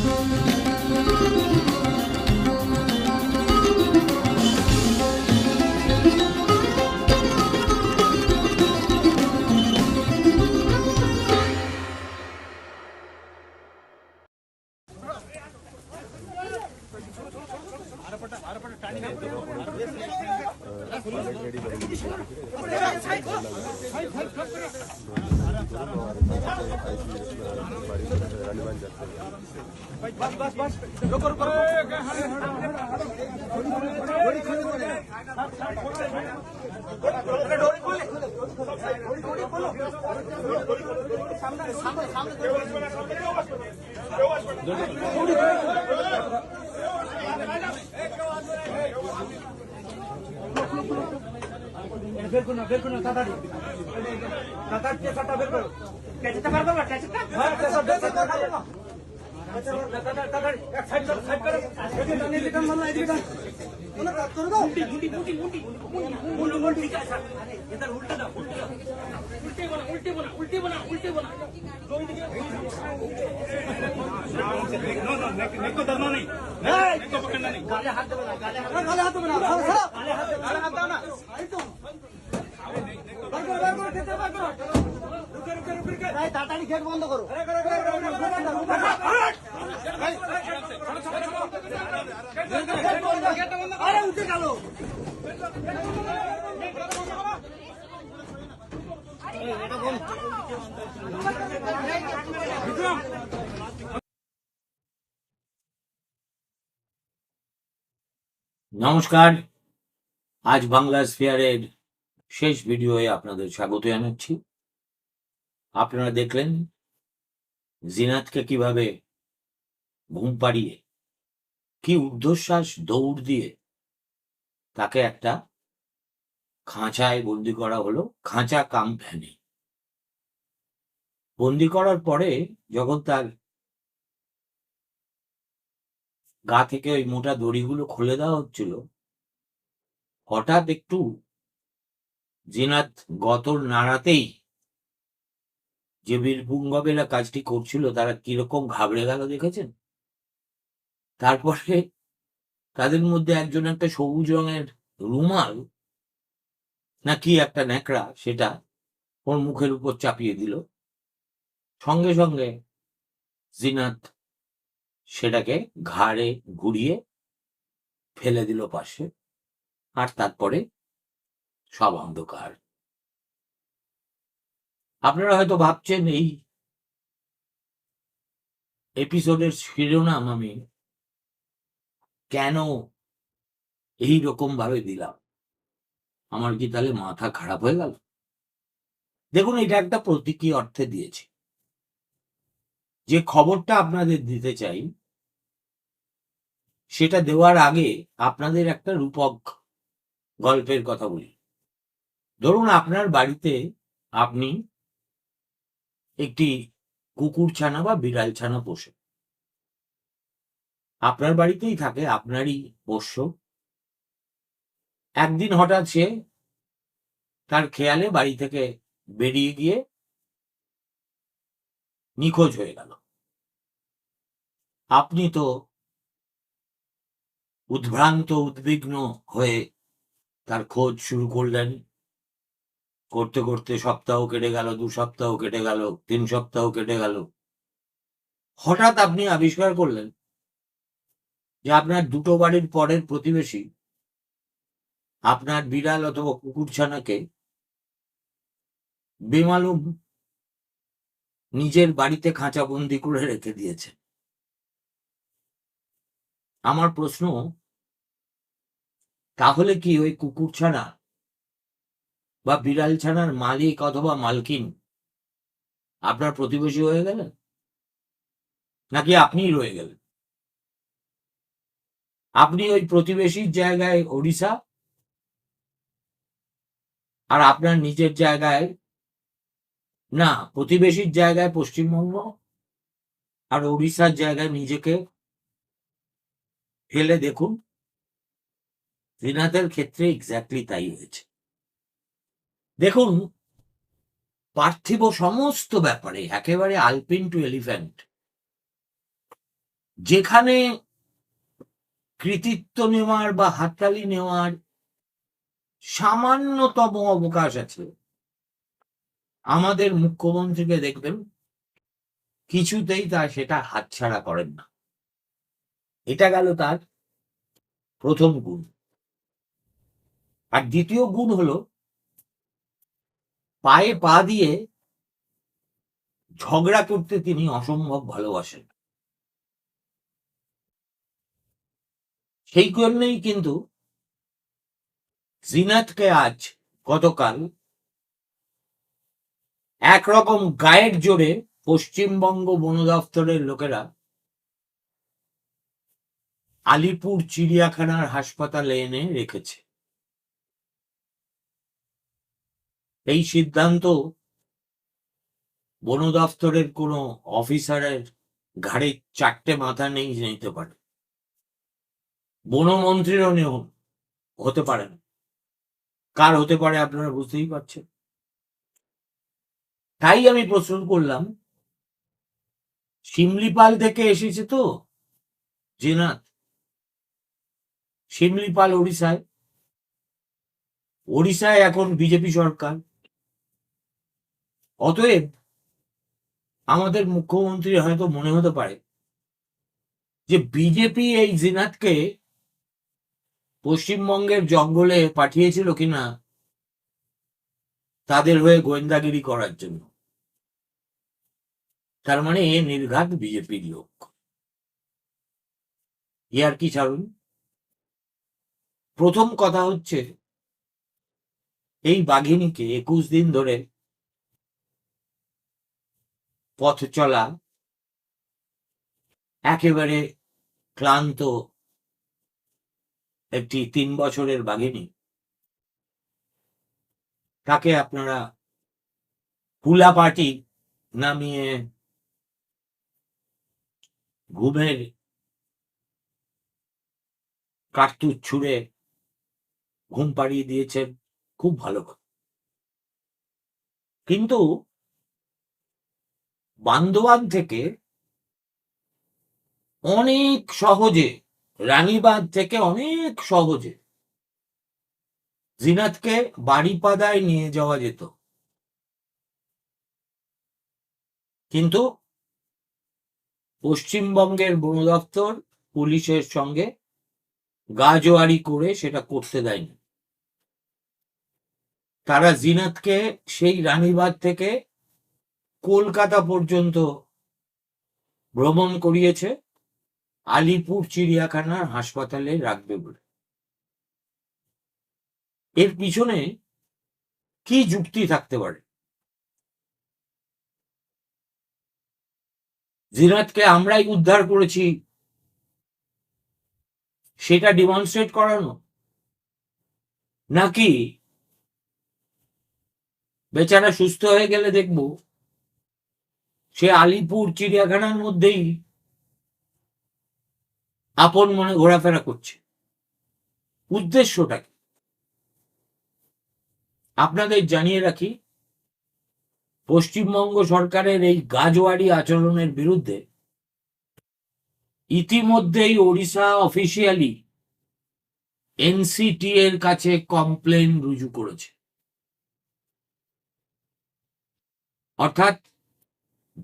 Música सामने सामने বের করুন বের করুন তাড়াতাড়ি তাড়াতাড়ি চেষ্টা বের করো চেষ্টা বের করো চেষ্টা হ্যাঁ চেষ্টা বের করো তাড়াতাড়ি তাড়াতাড়ি এক সাইড করো সাইড করো এদিকে টান এদিকে টান মারলা এদিকে টান ওনা কাট করে দাও মুটি মুটি মুটি মুটি মুটি মুটি ঠিক আছে এদার উল্টে দাও উল্টে দাও উল্টে বনা উল্টে বনা উল্টে বনা উল্টে বনা नो नो मेरे को डरना नहीं मेरे को पकड़ना नहीं गाले हाथ दो ना गाले हाथ गाले हाथ दो ना गाले हाथ गाले हाथ दो ना তাড়াতাড়ি গেট বন্ধ করো আরে করো করো করো আরে উঠে গেল বিক্রম নমস্কার আজ বাংলা স্ফিয়ারের শেষ ভিডিওয়ে আপনাদের স্বাগত জানাচ্ছি। আপনারা দেখলেন জিনাতকে কীভাবে ঘুম পাড়িয়ে, কি ঊর্ধ্বশ্বাস দৌড় দিয়ে তাকে একটা খাঁচায় বন্দি করা হলো, খাঁচা কাম ভ্যানে। বন্দি করার পরে যখন তার গা থেকে ওই মোটা দড়িগুলো খুলে দেওয়া হচ্ছিল, হঠাৎ একটু জিনাত গতর নাড়াতেই যে বীরপুঙ্গবেলা কাজটি করছিল, তারা কীরকম ঘাবড়ে গেল দেখেছেন? তারপরে তাদের মধ্যে একজন একটা সবুজ রঙের রুমাল নাকি একটা ন্যাকড়া সেটা ওর মুখের উপর চাপিয়ে দিল। সঙ্গে সঙ্গে জিনাত সেটাকে ঘাড়ে ঘুরিয়ে ফেলে দিল পাশে। আর তারপরে সব অন্ধকার। আপনারা হয়তো ভাবছেন এই এপিসোডের শিরোনাম আমি কেন এই রকম ভাবে দিলাম? আমার কি তাহলে মাথা খারাপ হয়ে গেল? দেখুন, এটা একটা প্রতীকী অর্থে দিয়েছি। যে খবরটা আপনাদের দিতে চাই, সেটা দেওয়ার আগে আপনাদের একটা রূপক গল্পের কথা বলি। ধরুন আপনার বাড়িতে আপনি একটি কুকুর ছানা বা বিড়াল ছানা পোষে। আপনার বাড়িতেই থাকে, আপনারই পোষ্য। একদিন হঠাৎ সে তার খেয়ালে বাড়ি থেকে বেরিয়ে গিয়ে নিখোঁজ হয়ে গেল। আপনি তো উদ্ভ্রান্ত, উদ্বিগ্ন হয়ে তার খোঁজ শুরু করলেন। করতে করতে সপ্তাহ কেটে গেল, দু সপ্তাহ কেটে গেল, তিন সপ্তাহ কেটে গেল। হঠাৎ আপনি আবিষ্কার করলেন যে আপনার দুটো বাড়ির পরের প্রতিবেশী, আপনার বিড়াল অথবা কুকুরছানাকে বেমালুম নিজের বাড়িতে খাঁচাবন্দি করে রেখে দিয়েছে। আমার প্রশ্ন, তাহলে কি ওই কুকুর ছানা বা বিড়াল ছানার মালিক অথবা মালকিন, আপনার প্রতিবেশী হয়ে গেলেন? নাকি আপনিই রয়ে গেলেন? আপনি ওই প্রতিবেশীর জায়গায় ওড়িশা আর আপনার নিজের জায়গায়, না, প্রতিবেশীর জায়গায় পশ্চিমবঙ্গ আর ওড়িশার জায়গায় নিজেকে ফেলে দেখুন। রিনাতের ক্ষেত্রে এক্স্যাক্টলি তাই হয়েছে। দেখুন, পার্থিব সমস্ত ব্যাপারে, একেবারে আলপিন টু এলিফ্যান্ট, যেখানে কৃতিত্ব নেওয়ার বা হাততালি নেওয়ার সামান্যতম অবকাশ আছে। আমাদের মুখ্যমন্ত্রীকে দেখবেন, কিছুতেই তা সেটা হাতছাড়া করেন না। এটা গেল তার প্রথম গুণ। আর দ্বিতীয় গুণ হলো পায়ে পা দিয়ে ঝগড়া করতে তিনি অসম্ভব ভালোবাসেন। সেই জন্যই কিন্তু জিনাতকে আজ গতকাল একরকম গায়ের জোরে পশ্চিমবঙ্গ বন দফতরের লোকেরা আলিপুর চিড়িয়াখানার হাসপাতালে এনে রেখেছে। এই সিদ্ধান্ত বন দফতরের কোনো অফিসারের ঘাড়ে চারটে মাথা নেই নিতে পারে। বনমন্ত্রীরও নেও হতে পারে না। কার হতে পারে আপনারা বুঝতেই পারছেন। তাই আমি প্রশ্ন করলাম, শিমলিপাল থেকে এসেছে তো? জেনাত। শিমলিপাল, ওড়িশায়। ওড়িশায় এখন বিজেপি সরকার। অতএব আমাদের মুখ্যমন্ত্রী হয়তো মনে হতে পারে যে বিজেপি এই জিনাতকে পশ্চিমবঙ্গের জঙ্গলে পাঠিয়েছিল কিনা তাদের হয়ে গোয়েন্দাগিরি করার জন্য। তার মানে এ নির্ঘাত বিজেপির লোক। আর কি ছাড়ুন? প্রথম কথা হচ্ছে, এই বাঘিনীকে একুশ দিন ধরে পথ চলা একেবারে ক্লান্ত একটি তিন বছরের বাঘিনী। তাকে আপনারা পুলা পার্টি নামিয়ে ঘুমের কার্তুজ ছুঁড়ে ঘুম পাড়িয়ে দিয়েছেন, খুব ভালো কিন্তু বান্দোয়ান থেকে অনেক সহজে, রানীবাঁধ থেকে অনেক সহজে জিনাতকে বাড়িপাদায় নিয়ে যাওয়া যেত। কিন্তু পশ্চিমবঙ্গের বন দপ্তর পুলিশের সঙ্গে গাজোয়ারি করে সেটা করতে দেয়নি। তারা জিনাতকে সেই রানীবাঁধ থেকে কলকাতা পর্যন্ত ভ্রমণ করিয়েছে। আলিপুর চিড়িয়াখানার হাসপাতালে রাখবে বলে। এর পিছনে কি যুক্তি থাকতে পারে? জিনাতকে আমরাই উদ্ধার করেছি। সেটা ডিমনস্ট্রেট করানো? নাকি বেচারা সুস্থ হয়ে গেলে দেখব সে আলিপুর চিড়িয়াখানার মধ্যেই আপন মনে ঘোরাফেরা করছে। উদ্দেশ্যটা কি? আপনাদের জানিয়ে রাখি, পশ্চিমবঙ্গ সরকারের এই গাজওয়ারি আচরণের বিরুদ্ধে ইতিমধ্যেই ওড়িশা অফিসিয়ালি এনসিটি এর কাছে কমপ্লেন রুজু করেছে। অর্থাৎ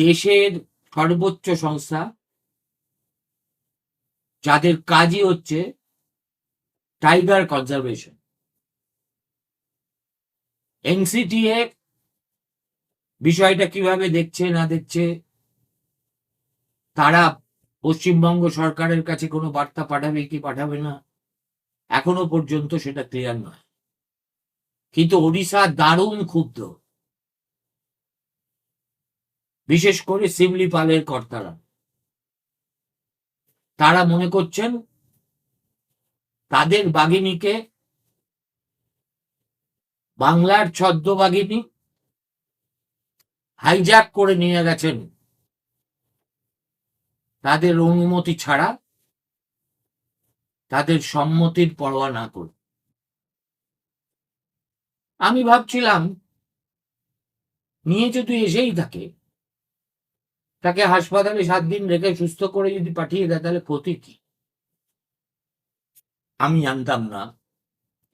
দেশের সর্বোচ্চ সংস্থা, যাদের কাজই হচ্ছে টাইগার কনজারভেশন। এনসিটিএ বিষয়টা কীভাবে দেখছে না দেখছে, তারা পশ্চিমবঙ্গ সরকারের কাছে কোনো বার্তা পাঠাবে কি পাঠাবে না, এখনও পর্যন্ত সেটা ক্লিয়ার নয়। কিন্তু ওড়িশা দারুণ ক্ষুব্ধ। বিশেষ করে সিমলি পালের কর্তারা। তারা মনে করছেন তাদের বাঘিনীকে বাংলার ছদ্ম বাঘিনী হাইজ্যাক করে নিয়ে গেছেন। তাদের অনুমতি ছাড়া তাদের সম্মতির পরোয়া না করে। আমি ভাবছিলাম, নিয়ে যদি এসেই থাকে তাকে হাসপাতালে সাত দিন রেখে সুস্থ করে যদি পাঠিয়ে দেয়, তাহলে ক্ষতি কি? আমি জানতাম না।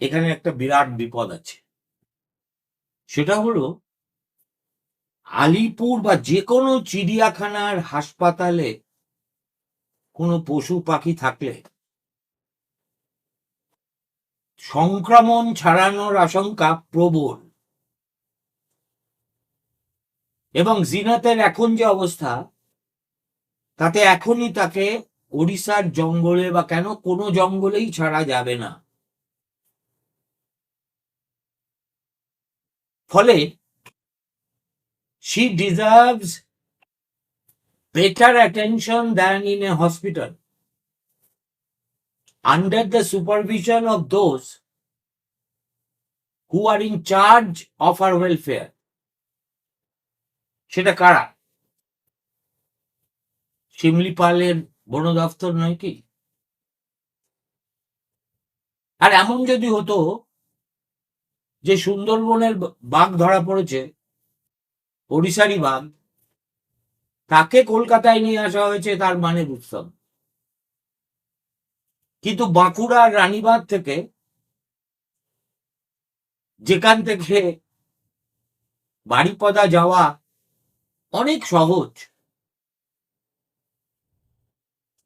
এখানে একটা বিরাট বিপদ আছে। সেটা হলো, আলিপুর বা যে কোনো চিড়িয়াখানার হাসপাতালে কোনো পশু পাখি থাকলে সংক্রমণ ছাড়ানোর আশঙ্কা প্রবল। এবং জিনাতের এখন যে অবস্থা তাতে এখনই তাকে ওড়িশার জঙ্গলে বা কেন কোনো জঙ্গলেই ছাড়া যাবে না ফলে she deserves better attention than in a hospital under the supervision of those who are in charge of her welfare সেটা কারা? শিমলিপালের বন দপ্তর নয় কি? আর এমন যদি হতো যে সুন্দরবনের বাঘ ধরা পড়েছে, ওড়িশারই বাঘ, তাকে কলকাতায় নিয়ে আসা হয়েছে তার মানে উৎসব। কিন্তু বাঁকুড়ার রানীবাঁধ থেকে যেখান থেকে বাড়িপদা যাওয়া অনেক সহজ।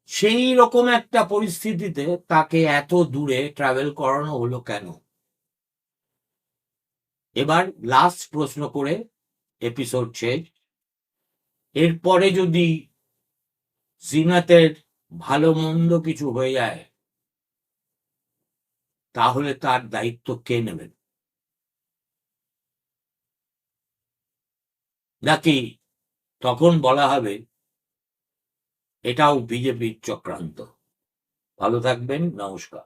সেই রকম একটা পরিস্থিতিতে তাকে এত দূরে ট্রাভেল করানো হলো কেন? এবার লাস্ট প্রশ্ন করে এপিসোড শেষ। এরপরে যদি জিনাতের ভালো মন্দ কিছু হয়ে যায়, তাহলে তার দায়িত্ব কে নেবেন নাকি তখন বলা হবে এটাও বিজেপির চক্রান্ত। ভালো থাকবেন নমস্কার।